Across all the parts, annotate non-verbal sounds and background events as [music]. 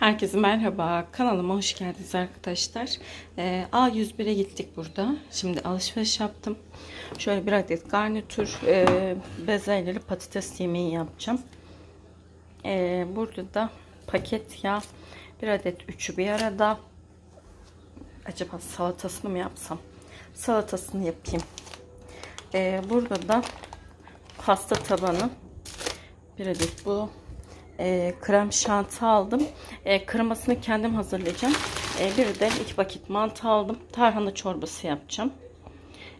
Herkese merhaba. Kanalıma hoş geldiniz arkadaşlar. Ee, A101'e gittik burada. Şimdi alışveriş yaptım. Şöyle bir adet garnitür e, bezelyeleri patates yemeği yapacağım. Ee, burada da paket yağ. Bir adet üçü bir arada. Acaba salatasını mı yapsam? Salatasını yapayım. Ee, burada da pasta tabanı. Bir adet bu e, krem şanti aldım. E, kremasını kendim hazırlayacağım. E, bir de iki paket mantı aldım. Tarhana çorbası yapacağım.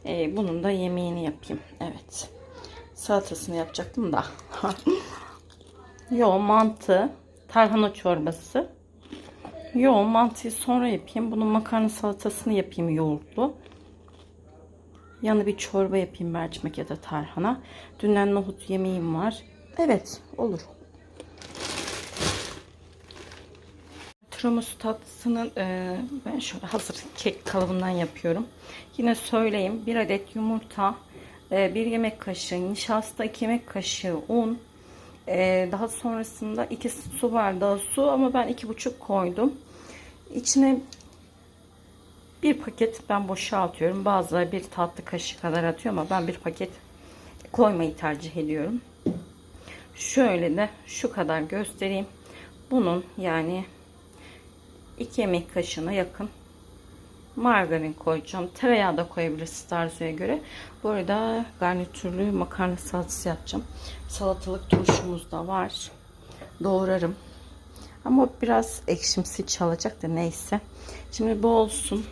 E, bunun da yemeğini yapayım. Evet. Salatasını yapacaktım da. [laughs] Yo mantı, tarhana çorbası. Yo mantıyı sonra yapayım. Bunun makarna salatasını yapayım yoğurtlu. Yanı bir çorba yapayım mercimek ya da tarhana. Dünden nohut yemeğim var. Evet olur. Tiramisu tatlısının e, ben şöyle hazır kek kalıbından yapıyorum. Yine söyleyeyim. Bir adet yumurta, e, bir yemek kaşığı nişasta, iki yemek kaşığı un. E, daha sonrasında iki su bardağı su ama ben iki buçuk koydum. İçine bir paket ben boşaltıyorum. Bazıları bir tatlı kaşığı kadar atıyor ama ben bir paket koymayı tercih ediyorum. Şöyle de şu kadar göstereyim. Bunun yani 2 yemek kaşığına yakın margarin koyacağım. Tereyağı da koyabilirsiniz arzuya göre. Bu arada garnitürlü makarna salatası yapacağım. Salatalık turşumuz da var. Doğrarım. Ama biraz ekşimsi çalacak da neyse. Şimdi bu olsun.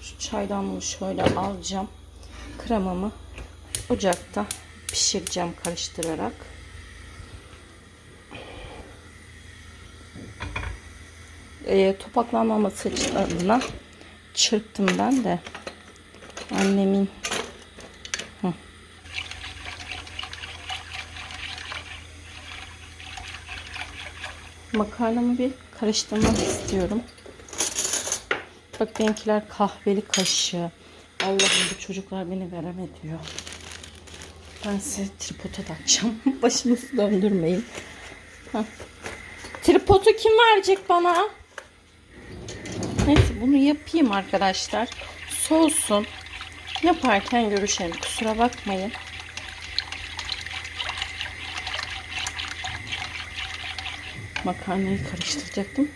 Şu çaydanlığı şöyle alacağım. Kremamı ocakta pişireceğim karıştırarak. E, topaklanmaması adına çırptım ben de. Annemin. Makarnamı bir karıştırmak istiyorum. Bak benimkiler kahveli kaşığı. Allah'ım bu çocuklar beni vereme diyor ben size tripoda takacağım [laughs] başınızı döndürmeyin. Heh. tripodu kim verecek bana Neyse bunu yapayım arkadaşlar. Soğusun. Yaparken görüşelim. Kusura bakmayın. Makarnayı karıştıracaktım.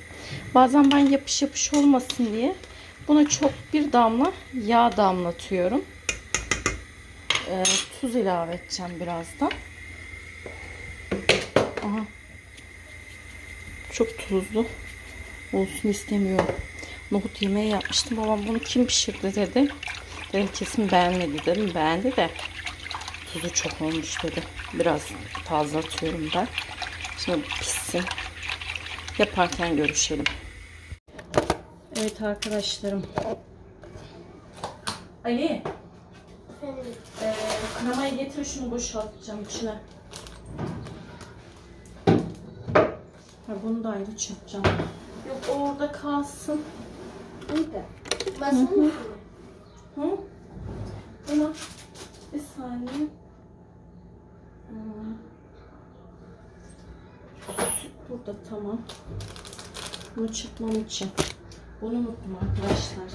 Bazen ben yapış yapış olmasın diye buna çok bir damla yağ damlatıyorum. Ee, tuz ilave edeceğim birazdan. Aha. Çok tuzlu olsun istemiyorum nohut yemeği yapmıştım. Babam bunu kim pişirdi dedi. Dedim kesin beğenmedi dedim. Beğendi de tuzu çok olmuş dedi. Biraz fazla atıyorum ben. Şimdi pişsin. Yaparken görüşelim. Evet arkadaşlarım. Ali. Efendim, Ee, kremayı getir şunu boşaltacağım içine. Ha, bunu da ayrı çırpacağım. Yok orada kalsın. Burada. Masanın üstünde. Hı? Buna bir saniye. Hmm. Burada tamam. Bunu çıkmam için. Bunu unuttum arkadaşlar.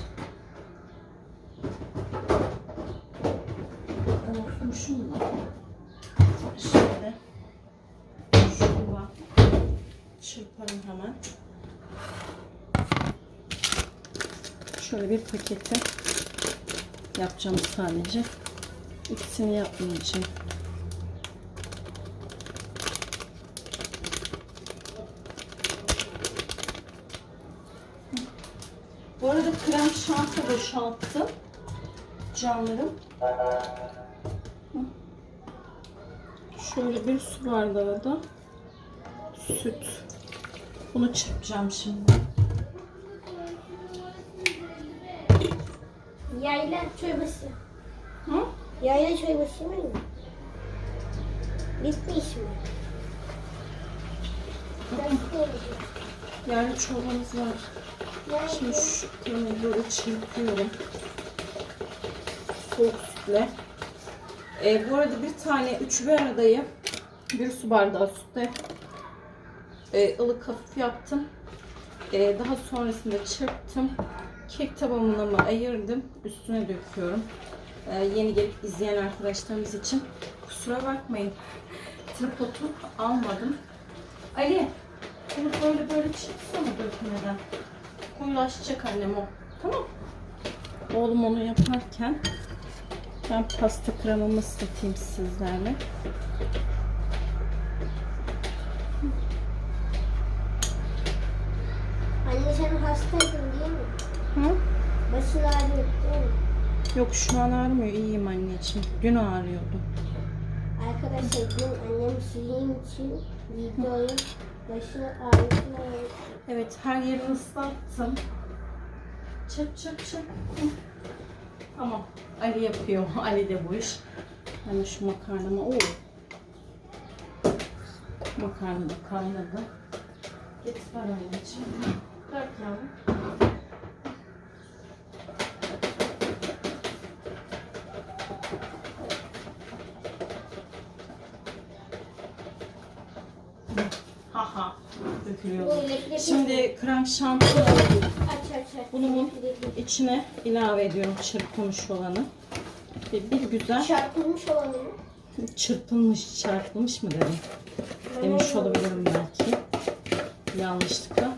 Unutmuşum da. Şöyle. Şurada. Çırparım hemen. Şöyle bir paketi yapacağım sadece. İkisini yapmayacağım. Bu arada krem şanti boşalttım. Canlarım. Şöyle bir su bardağı da süt. Bunu çırpacağım şimdi. Yayla çorbası. Hı? Yayla çorbası mı? Bitmiş mi? Yani çorbamız var. Şimdi şu kremayı böyle çırpıyorum. Soğuk sütle. Ee, bu arada bir tane üçü bir aradayım. Bir su bardağı sütte e, ılık hafif yaptım. E, daha sonrasında çırptım. Kek tabanımı ayırdım. Üstüne döküyorum. E, yeni gelip izleyen arkadaşlarımız için kusura bakmayın. Tripodu almadım. Ali, bunu böyle böyle çıksana dökmeden. Koyulaşacak annem o. Tamam. Oğlum onu yaparken ben pasta kremamı ıslatayım sizlerle. Anne sen hastaydın değil mi? Hı? Başın ağrıyor değil mi? Yok şu an ağrımıyor. İyiyim anneciğim. Dün ağrıyordu. Arkadaşlar dün annem sizin için videoyu başı ağrıyor. Evet her yerini ıslattım. Çık çık çık. Hı. Tamam. Ali yapıyor. [laughs] Ali de bu iş. Hemen şu makarnamı. Oo. Makarna da kaynadı. Getir ver anneciğim. Bırak yavrum. Bu elektrikli- Şimdi krem şanti Aç aç aç. Bunun içine ilave ediyorum çırpılmış olanı. Ve bir güzel Çarpılmış olanı. çırpılmış, çarpılmış mı dedim. Demiş olabilirim belki. Yanlışlıkla.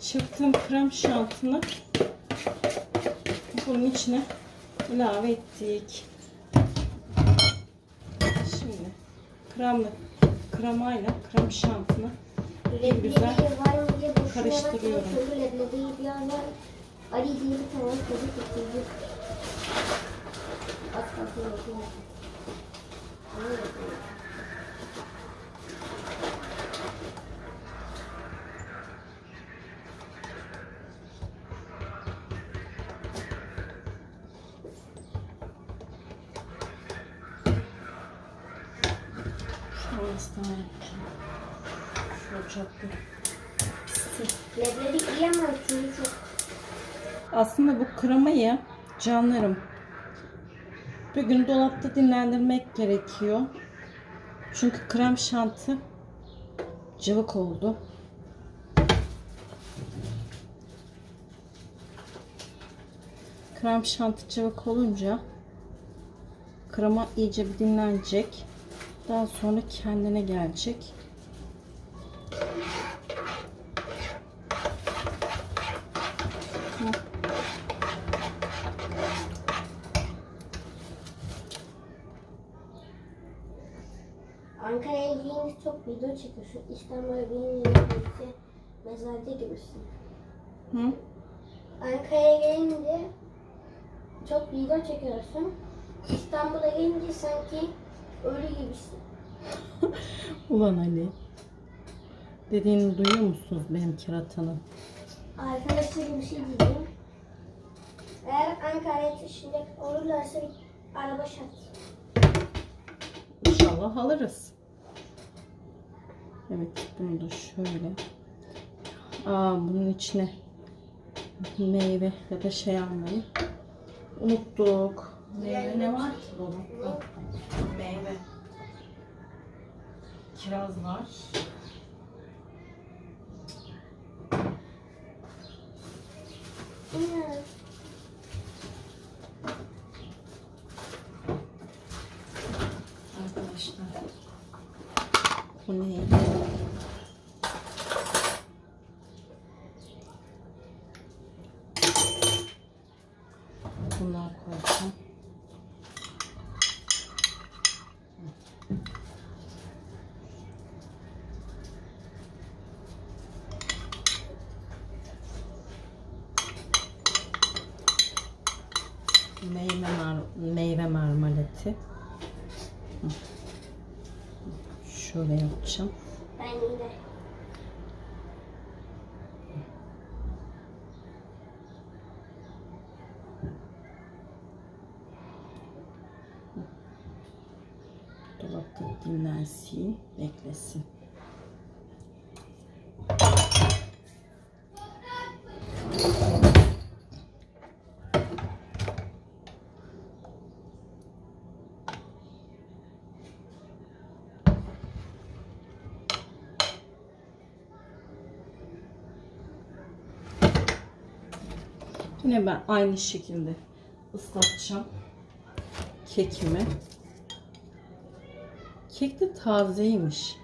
Çırptığım krem şantını bunun içine ilave ettik. Şimdi kremle, kremayla krem şantını Leblebi güzel karıştırıyorum. bakıyorum. Çünkü ocakta. Leblebi iyi ama suyu çok. Aslında bu kremayı canlarım bir gün dolapta dinlendirmek gerekiyor. Çünkü krem şanti cıvık oldu. Krem şanti cıvık olunca krema iyice bir dinlenecek. Daha sonra kendine gelecek. Ankara'ya gidince çok gidince birlikte mezarda gibisin. Hı? Ankara'ya gelince çok video çekiyorsun. İstanbul'a gelince sanki ölü gibisin. [laughs] Ulan Ali. Dediğini duyuyor musunuz benim kiratanın? Arkadaşlar bir şey diyeceğim. Eğer Ankara'ya taşınacak olurlarsa bir araba şart. İnşallah alırız. Evet bunu da şöyle. Aa bunun içine meyve ya da şey almayı unuttuk. Meyve ne var ki? Meyve. Kiraz var. Hmm. Arkadaşlar. Bu ne? Bunlar koyacağım. Meyve, mar meyve marmaleti. Şöyle yapacağım. Ben yine. Dolapta dinlensin, beklesin. Yine ben aynı şekilde ıslatacağım kekimi. Kek de tazeymiş.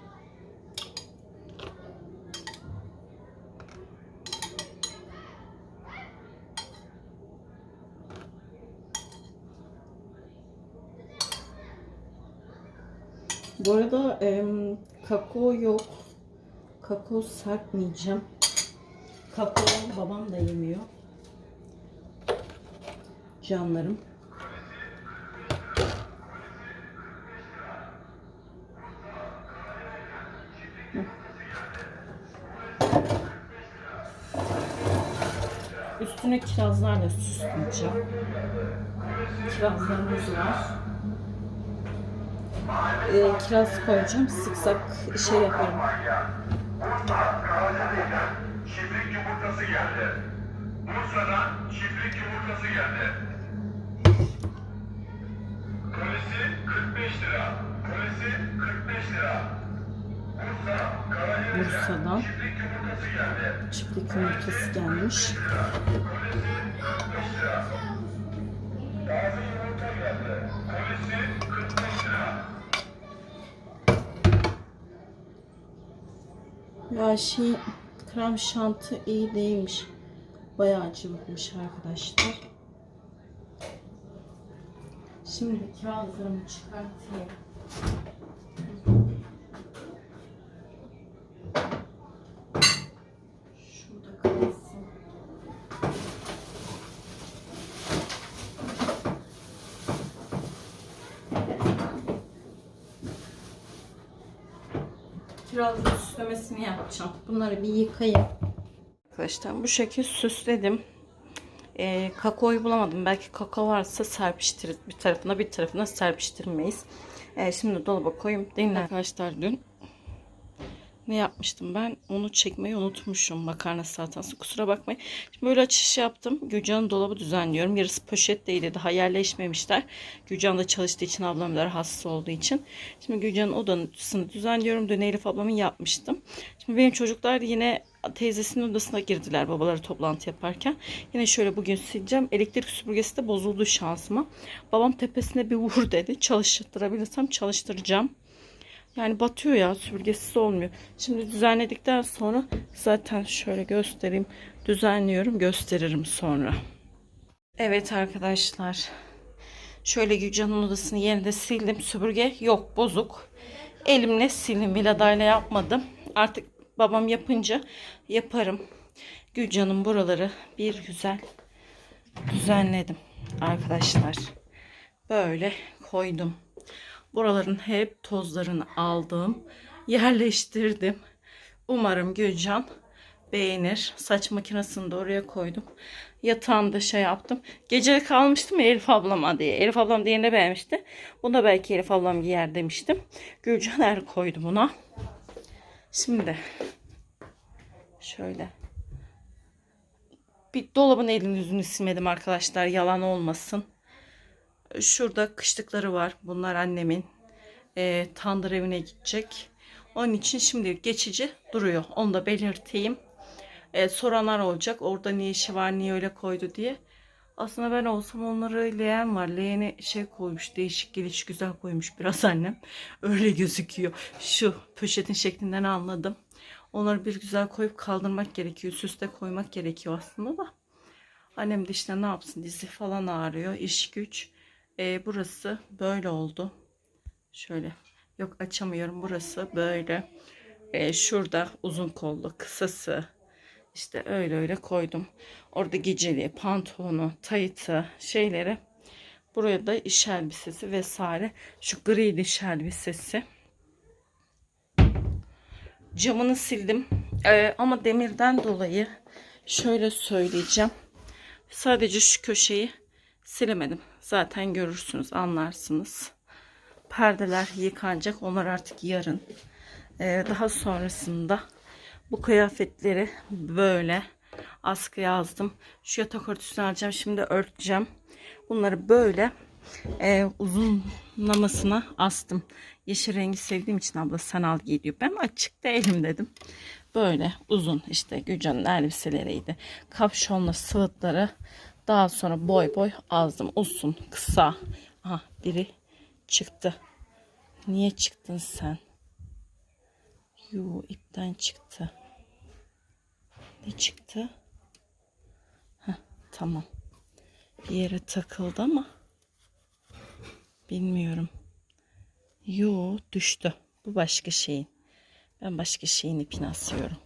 Bu arada em, kakao yok. Kakao serpmeyeceğim. Kakao babam da yemiyor. Canlarım. Üstüne kirazlarla süsleyeceğim. Kirazlarımız var. Ee, kiraz koyacağım. Sıksak şey yaparım. Çiftlik yumurtası geldi. Bursa'dan çiftlik yumurtası geldi. Kolisi 45 lira. Kolisi 45 lira. Bursa, Karayel'den Bursa'dan çiftlik yumurtası geldi. çiftlik yumurtası gelmiş. Kolisi 45 lira. Taze yumurta geldi. Kolisi 45 lira. Ya şey krem şanti iyi değilmiş. Bayağı cıvıkmış arkadaşlar. Şimdi kirazlarımı çıkartayım. Şurada kalsın. Kirazlı süslemesini yapacağım. Bunları bir yıkayayım. Arkadaşlar bu şekilde süsledim. Ee, kakaoyu bulamadım. Belki kakao varsa serpiştiririz. Bir tarafına bir tarafına serpiştirmeyiz. Ee, şimdi dolaba koyayım. Dinle. Arkadaşlar dün ne yapmıştım ben? Onu çekmeyi unutmuşum. Makarna salatası. Kusura bakmayın. Şimdi böyle açış yaptım. Gülcan'ın dolabı düzenliyorum. Yarısı poşetteydi. Daha yerleşmemişler. Gülcan da çalıştığı için ablam da rahatsız olduğu için. Şimdi Gülcan'ın odasını düzenliyorum. Dün Elif ablamın yapmıştım. Şimdi benim çocuklar yine teyzesinin odasına girdiler babaları toplantı yaparken. Yine şöyle bugün sileceğim. Elektrik süpürgesi de bozuldu şansıma. Babam tepesine bir vur dedi. Çalıştırabilirsem çalıştıracağım. Yani batıyor ya süpürgesiz olmuyor. Şimdi düzenledikten sonra zaten şöyle göstereyim. Düzenliyorum gösteririm sonra. Evet arkadaşlar. Şöyle Gülcan'ın odasını yerinde sildim. Süpürge yok bozuk. Elimle sildim. Viladayla yapmadım. Artık babam yapınca yaparım. Gülcan'ın buraları bir güzel düzenledim arkadaşlar. Böyle koydum. Buraların hep tozlarını aldım. Yerleştirdim. Umarım Gülcan beğenir. Saç makinesini de oraya koydum. Yatağında şey yaptım. Gece kalmıştım Elif ablama diye. Elif ablam diğerini beğenmişti. Bunu da belki Elif ablam giyer demiştim. Gülcan el koydu buna. Şimdi şöyle bir dolabın elini yüzünü silmedim arkadaşlar. Yalan olmasın. Şurada kışlıkları var. Bunlar annemin. E, tandır evine gidecek. Onun için şimdi geçici duruyor. Onu da belirteyim. E, soranlar olacak. Orada niye işi var, niye öyle koydu diye. Aslında ben olsam onları leğen var. Leğeni şey koymuş. Değişik geliş güzel koymuş biraz annem. [laughs] Öyle gözüküyor. Şu poşetin şeklinden anladım. Onları bir güzel koyup kaldırmak gerekiyor. Süste koymak gerekiyor aslında da. Annem de işte ne yapsın dizi falan ağrıyor. iş güç. E, burası böyle oldu. Şöyle. Yok açamıyorum. Burası böyle. E, şurada uzun kollu kısası. İşte öyle öyle koydum. Orada geceliği, pantolonu, tayıtı, şeyleri. Buraya da iş elbisesi vesaire. Şu gri iş elbisesi. Camını sildim. E, ama demirden dolayı şöyle söyleyeceğim. Sadece şu köşeyi silemedim. Zaten görürsünüz, anlarsınız. Perdeler yıkanacak. Onlar artık yarın. Ee, daha sonrasında bu kıyafetleri böyle askı yazdım. Şu yatak örtüsünü alacağım. Şimdi örteceğim. Bunları böyle e, uzunlamasına astım. Yeşil rengi sevdiğim için abla sen al giy diyor. Ben açık değilim dedim. Böyle uzun işte Gülcan'ın elbiseleriydi. Kapşonla sıvıtları Daha sonra boy boy azdım. Uzun, kısa. Aha biri çıktı. Niye çıktın sen? Yo ipten çıktı. Ne çıktı? Heh, tamam. Bir yere takıldı ama bilmiyorum. Yo düştü. Bu başka şeyin. Ben başka şeyin ipini asıyorum.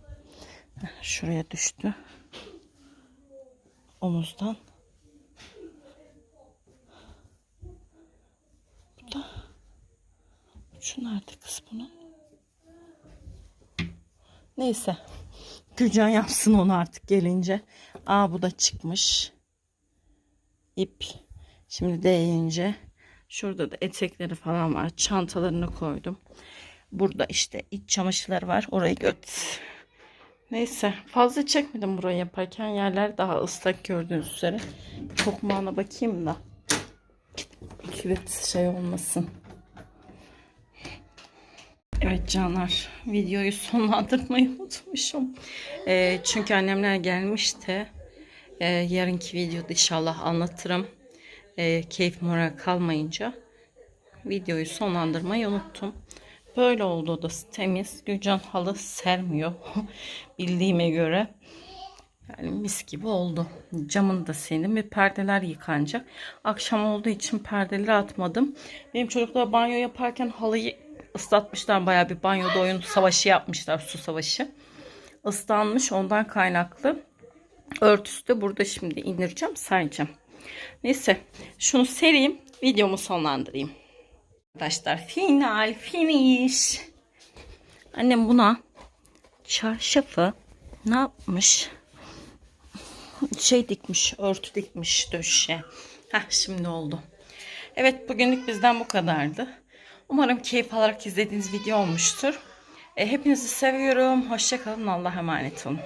Heh, Şuraya düştü. Omuzdan. Bu da şu nerede kız bunun? Neyse. Gülcan yapsın onu artık gelince. Aa bu da çıkmış. İp. Şimdi değince. Şurada da etekleri falan var. Çantalarını koydum. Burada işte iç çamaşırları var. Orayı göt. Neyse fazla çekmedim burayı yaparken yerler daha ıslak gördüğünüz üzere. Çok mana bakayım da. Küvet şey olmasın. Evet canlar videoyu sonlandırmayı unutmuşum. Ee, çünkü annemler gelmişti. Ee, yarınki videoda inşallah anlatırım. Ee, keyif moral kalmayınca videoyu sonlandırmayı unuttum. Böyle oldu odası temiz. Gülcan halı sermiyor [laughs] bildiğime göre. Yani mis gibi oldu. Camını da sildim ve perdeler yıkanacak. Akşam olduğu için perdeleri atmadım. Benim çocuklar banyo yaparken halıyı ıslatmışlar. Bayağı bir banyoda oyun savaşı yapmışlar. Su savaşı. Islanmış ondan kaynaklı. Örtüsü de burada şimdi indireceğim sayacağım. Neyse şunu sereyim videomu sonlandırayım. Arkadaşlar final finish. Annem buna çarşafı ne yapmış? Şey dikmiş, örtü dikmiş döşe. Heh şimdi oldu. Evet bugünlük bizden bu kadardı. Umarım keyif alarak izlediğiniz video olmuştur. E, hepinizi seviyorum. Hoşçakalın. Allah'a emanet olun.